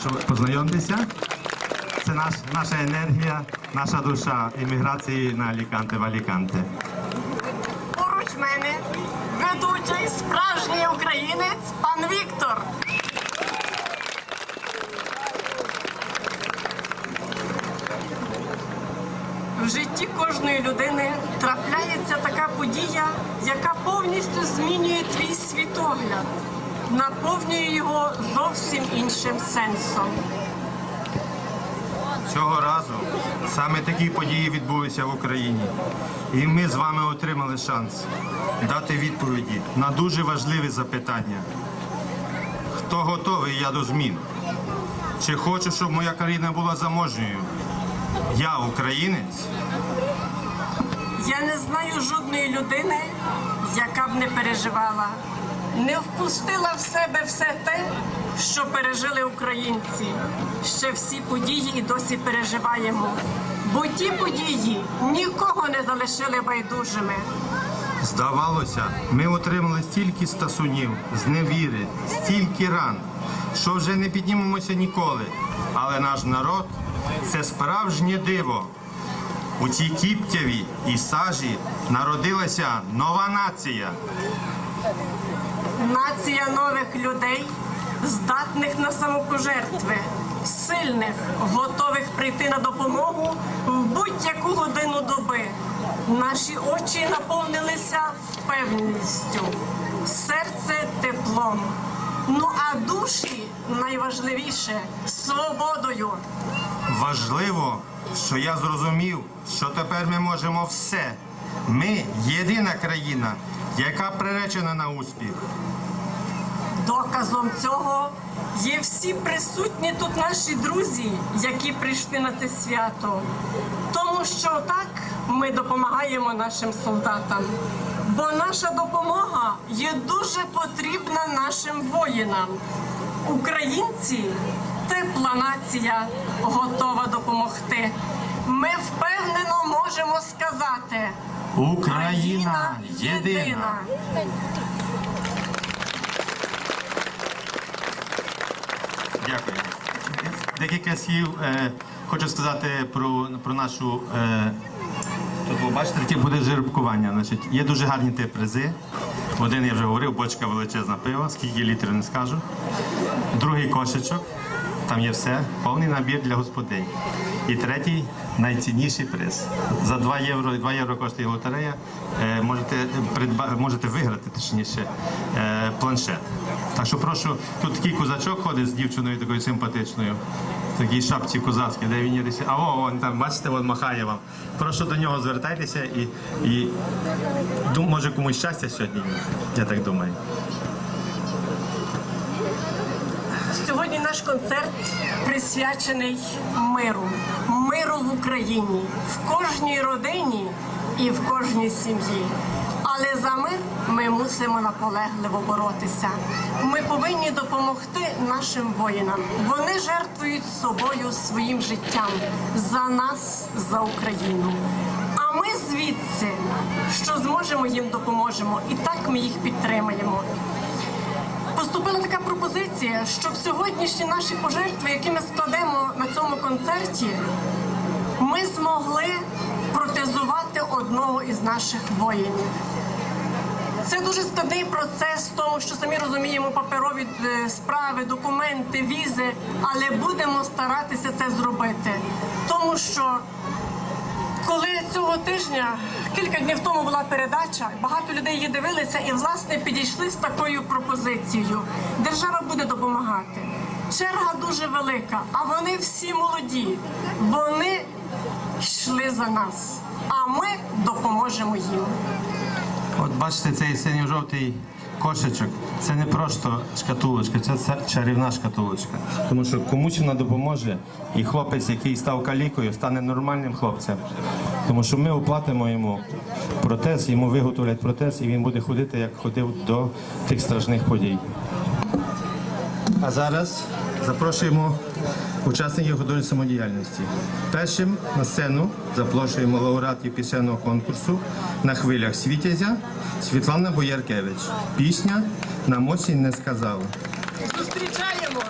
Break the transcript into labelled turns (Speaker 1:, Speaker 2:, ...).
Speaker 1: Що познайомтеся. Це наш, наша енергія, наша душа еміграції на Аліканте в Аліканте.
Speaker 2: Поруч мене ведучий справжній українець пан Віктор. В житті кожної людини трапляється така подія, яка повністю змінює твій світогляд, наповнює його зовсім іншим сенсом.
Speaker 1: Цього разу саме такі події відбулися в Україні. І ми з вами отримали шанс дати відповіді на дуже важливі запитання. Хто готовий я до змін? Чи хочу, щоб моя країна була заможньою? Я українець?
Speaker 2: Я не знаю жодної людини, яка б не переживала, не впустила в себе все те, що пережили українці. Ще всі події і досі переживаємо. Бо ті події нікого не залишили байдужими.
Speaker 1: Здавалося, ми отримали стільки стасунів, зневіри, стільки ран, що вже не піднімемося ніколи. Але наш народ це справжнє диво. У цій кіптяві і сажі народилася нова нація.
Speaker 2: Нація нових людей, здатних на самопожертви, сильних, готових прийти на допомогу в будь-яку годину доби. Наші очі наповнилися впевненістю, серце теплом. Ну а душі найважливіше свободою.
Speaker 1: Важливо, що я зрозумів, що тепер ми можемо все. Ми єдина країна, яка приречена на успіх.
Speaker 2: Доказом цього є всі присутні тут наші друзі, які прийшли на це свято. Тому що так ми допомагаємо нашим солдатам. Бо наша допомога є дуже потрібна нашим воїнам. Українці тепла нація, готова допомогти. Ми впевнено можемо сказати:
Speaker 1: Україна єдина. Дякую. Декілька слів е, хочу сказати про, про нашу. Е, тут ви бачите, таке буде жеребкування. Значить, є дуже гарні ті призи. Один я вже говорив, бочка величезна пива, скільки літрів не скажу. Другий кошечок, там є все, повний набір для господинь. І третій найцінніший приз. За 2 євро, 2 євро коштує лотерея. Е, можете, придба, можете виграти, точніше, е, планшет. Так що прошу, тут такий козачок ходить з дівчиною такою симпатичною, в такій шапці козацькій, де він є десь. А о, он там, бачите, він махає вам. Прошу до нього звертайтеся і, і дум- може комусь щастя сьогодні, я так думаю.
Speaker 2: Сьогодні наш концерт присвячений миру, Україні, в кожній родині і в кожній сім'ї. Але за мир ми мусимо наполегливо боротися. Ми повинні допомогти нашим воїнам. Вони жертвують собою своїм життям за нас, за Україну. А ми звідси, що зможемо їм допоможемо, і так ми їх підтримаємо. Поступила така пропозиція, щоб сьогоднішні наші пожертви, які ми складемо на цьому концерті, ми змогли протезувати одного із наших воїнів. Це дуже складний процес, тому що самі розуміємо паперові е, справи, документи, візи, але будемо старатися це зробити, тому що коли цього тижня, кілька днів тому була передача, багато людей її дивилися і власне підійшли з такою пропозицією. Держава буде допомагати. Черга дуже велика, а вони всі молоді. Вони йшли за нас, а ми допоможемо їм.
Speaker 1: От бачите, цей синьо-жовтий кошечок це не просто шкатулочка, це чарівна шкатулочка. Тому що комусь вона допоможе, і хлопець, який став калікою, стане нормальним хлопцем. Тому що ми оплатимо йому протез, йому виготовлять протез, і він буде ходити, як ходив до тих страшних подій. А зараз запрошуємо учасників художньої самодіяльності. Першим на сцену запрошуємо лауреатів пісенного конкурсу на хвилях Світязя Світлана Бояркевич. Пісня Нам осінь не сказала.
Speaker 2: Зустрічаємо!